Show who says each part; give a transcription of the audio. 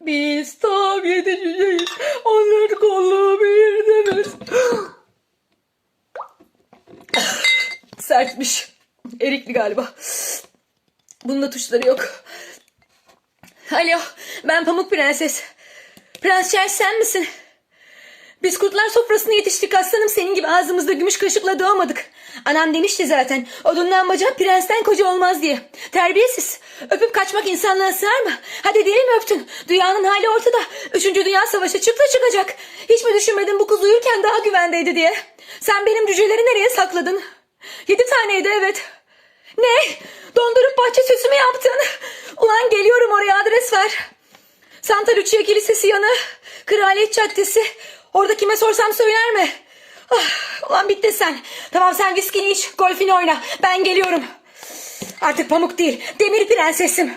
Speaker 1: Biz tam yedi cüceyiz. Onur kolu bir demez. Sertmiş. Erikli galiba. Bunun da tuşları yok. Alo, ben Pamuk Prenses. Prens Charles sen misin? Biz kurtlar sofrasına yetiştik aslanım senin gibi ağzımızda gümüş kaşıkla doğmadık. Anam demişti zaten odundan bacak prensten koca olmaz diye. Terbiyesiz. Öpüp kaçmak insanlığa sığar mı? Hadi mi öptün? Dünyanın hali ortada. Üçüncü Dünya Savaşı çıktı çıkacak. Hiç mi düşünmedin bu kız uyurken daha güvendeydi diye? Sen benim cüceleri nereye sakladın? Yedi taneydi evet. Ne? Dondurup bahçe süsü mü yaptın? Ulan geliyorum oraya adres ver. Santa Lucia Kilisesi yanı, Kraliyet Caddesi. Orada kime sorsam söyler mi? Ah, ulan bitti sen. Tamam sen viskini iç, golfini oyna. Ben geliyorum. Artık pamuk değil, demir prensesim.